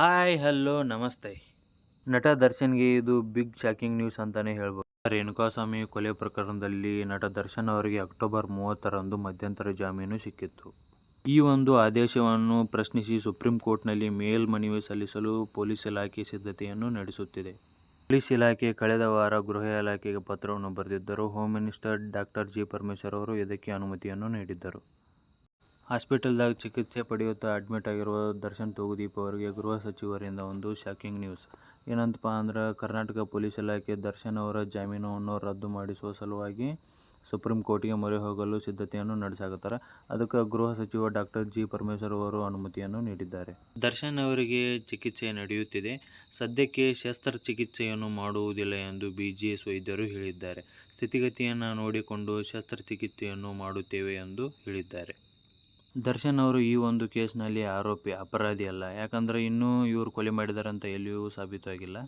Hi, hello, ನಮಸ್ತೆ. ನಟ ದರ್ಶನ್ಗೆ ಇದು ಬಿಗ್ ಶಾಕಿಂಗ್ ನ್ಯೂಸ್ ಅಂತಲೇ ಹೇಳ್ಬೋದು. ರೇಣುಕಾಸ್ವಾಮಿ ಕೊಲೆ ಪ್ರಕರಣದಲ್ಲಿ ನಟ ದರ್ಶನ್ ಅವರಿಗೆ ಅಕ್ಟೋಬರ್ ಮೂವತ್ತರಂದು ಮಧ್ಯಂತರ ಜಾಮೀನು ಸಿಕ್ಕಿತ್ತು. ಈ ಒಂದು ಆದೇಶವನ್ನು ಪ್ರಶ್ನಿಸಿ ಸುಪ್ರೀಂ ಕೋರ್ಟ್ನಲ್ಲಿ ಮೇಲ್ಮನವಿ ಸಲ್ಲಿಸಲು ಪೊಲೀಸ್ ಇಲಾಖೆ ಸಿದ್ಧತೆಯನ್ನು ನಡೆಸುತ್ತಿದೆ. ಪೊಲೀಸ್ ಇಲಾಖೆ ಕಳೆದ ವಾರ ಗೃಹ ಇಲಾಖೆಗೆ ಪತ್ರವನ್ನು ಬರೆದಿದ್ದರು. Home minister doctor G Parameshwar ಅವರು ಇದಕ್ಕೆ ಅನುಮತಿಯನ್ನು ನೀಡಿದ್ದರು. ಹಾಸ್ಪಿಟಲ್ದಾಗ ಚಿಕಿತ್ಸೆ ಪಡೆಯುತ್ತಾ ಅಡ್ಮಿಟ್ ಆಗಿರುವ ದರ್ಶನ್ ತೂಗುದೀಪ್ ಅವರಿಗೆ ಗೃಹ ಸಚಿವರಿಂದ ಒಂದು ಶಾಕಿಂಗ್ ನ್ಯೂಸ್ ಏನಂತಪ್ಪ ಅಂದ್ರೆ, ಕರ್ನಾಟಕ ಪೊಲೀಸ್ ಇಲಾಖೆ ದರ್ಶನ್ ಅವರ ಜಾಮೀನನ್ನು ರದ್ದು ಮಾಡಿಸುವ ಸಲುವಾಗಿ ಸುಪ್ರೀಂ ಕೋರ್ಟ್ಗೆ ಮೊರೆ ಹೋಗಲು ಸಿದ್ಧತೆಯನ್ನು ನಡೆಸಾಗುತ್ತಾರೆ ಅದಕ್ಕೆ ಗೃಹ ಸಚಿವ ಡಾಕ್ಟರ್ ಜಿ. ಪರಮೇಶ್ವರ್ ಅವರು ಅನುಮತಿಯನ್ನು ನೀಡಿದ್ದಾರೆ. ದರ್ಶನ್ ಅವರಿಗೆ ಚಿಕಿತ್ಸೆ ನಡೆಯುತ್ತಿದೆ. ಸದ್ಯಕ್ಕೆ ಶಸ್ತ್ರಚಿಕಿತ್ಸೆಯನ್ನು ಮಾಡುವುದಿಲ್ಲ ಎಂದು ಬಿಜಿಎಸ್ ವೈದ್ಯರು ಹೇಳಿದ್ದಾರೆ. ಸ್ಥಿತಿಗತಿಯನ್ನು ನೋಡಿಕೊಂಡು ಶಸ್ತ್ರಚಿಕಿತ್ಸೆಯನ್ನು ಮಾಡುತ್ತೇವೆ ಎಂದು ಹೇಳಿದ್ದಾರೆ. ದರ್ಶನ್ ಅವರು ಈ ಒಂದು ಕೇಸ್ನಲ್ಲಿ ಆರೋಪಿ, ಅಪರಾಧಿ ಅಲ್ಲ. ಯಾಕಂದರೆ ಇನ್ನೂ ಇವರು ಕೊಲೆ ಮಾಡಿದ್ದಾರೆ ಅಂತ ಎಲ್ಲಿಯೂ ಸಾಬೀತಾಗಿಲ್ಲ.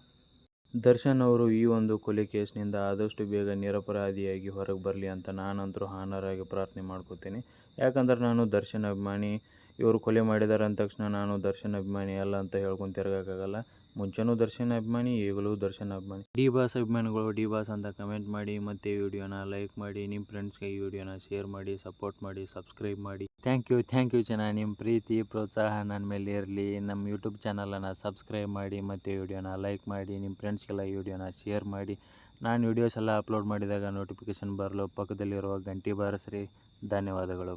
ದರ್ಶನ್ ಅವರು ಈ ಒಂದು ಕೊಲೆ ಕೇಸ್ನಿಂದ ಆದಷ್ಟು ಬೇಗ ನಿರಪರಾಧಿಯಾಗಿ ಹೊರಗೆ ಬರಲಿ ಅಂತ ನಾನಂತರೂ ಹಾನರಾಗಿ ಪ್ರಾರ್ಥನೆ ಮಾಡ್ಕೋತೀನಿ. ಯಾಕಂದ್ರೆ ನಾನು ದರ್ಶನ್ ಅಭಿಮಾನಿ ಇವರು ಕೊಲೆ ಮಾಡಿದ್ದಾರೆ ಅಂದ ತಕ್ಷಣ ನಾನು ದರ್ಶನ್ ಅಭಿಮಾನಿ ಅಲ್ಲ ಅಂತ ಹೇಳ್ಕೊಂಡು ತಿರ್ಗೋಕ್ಕಾಗಲ್ಲ. ಮುಂಚೆನೂ ದರ್ಶನ್ ಅಭಿಮಾನಿ, ಈಗಲೂ ದರ್ಶನ್ ಅಭಿಮಾನಿ. ಡಿ ಬಾಸ್ ಅಭಿಮಾನಿಗಳು, ಡಿ ಬಾಸ್ ಅಂತ ಕಮೆಂಟ್ ಮಾಡಿ ಮತ್ತು ವಿಡಿಯೋನ ಲೈಕ್ ಮಾಡಿ ನಿಮ್ಮ ಫ್ರೆಂಡ್ಸ್ಗೆ ಈ ವಿಡಿಯೋನ ಶೇರ್ ಮಾಡಿ ಸಪೋರ್ಟ್ ಮಾಡಿ ಸಬ್ಸ್ಕ್ರೈಬ್ ಮಾಡಿ. ಥ್ಯಾಂಕ್ ಯು ಥ್ಯಾಂಕ್ ಯು ಜನ. ನಿಮ್ಮ ಪ್ರೀತಿ, ಪ್ರೋತ್ಸಾಹ ನನ್ನ ಮೇಲೆ ಇರಲಿ. ನಮ್ಮ ಯೂಟ್ಯೂಬ್ ಚಾನಲನ್ನು ಸಬ್ಸ್ಕ್ರೈಬ್ ಮಾಡಿ ಮತ್ತು ವಿಡಿಯೋನ ಲೈಕ್ ಮಾಡಿ ನಿಮ್ಮ ಫ್ರೆಂಡ್ಸ್ಗೆಲ್ಲ ಈ ವಿಡಿಯೋನ ಶೇರ್ ಮಾಡಿ. ನಾನು ವಿಡಿಯೋಸ್ ಎಲ್ಲ ಅಪ್ಲೋಡ್ ಮಾಡಿದಾಗ ನೋಟಿಫಿಕೇಷನ್ ಬರಲು. ಪಕ್ಕದಲ್ಲಿರುವ ಗಂಟೆ ಬಾರಿಸ್ರಿ. ಧನ್ಯವಾದಗಳು.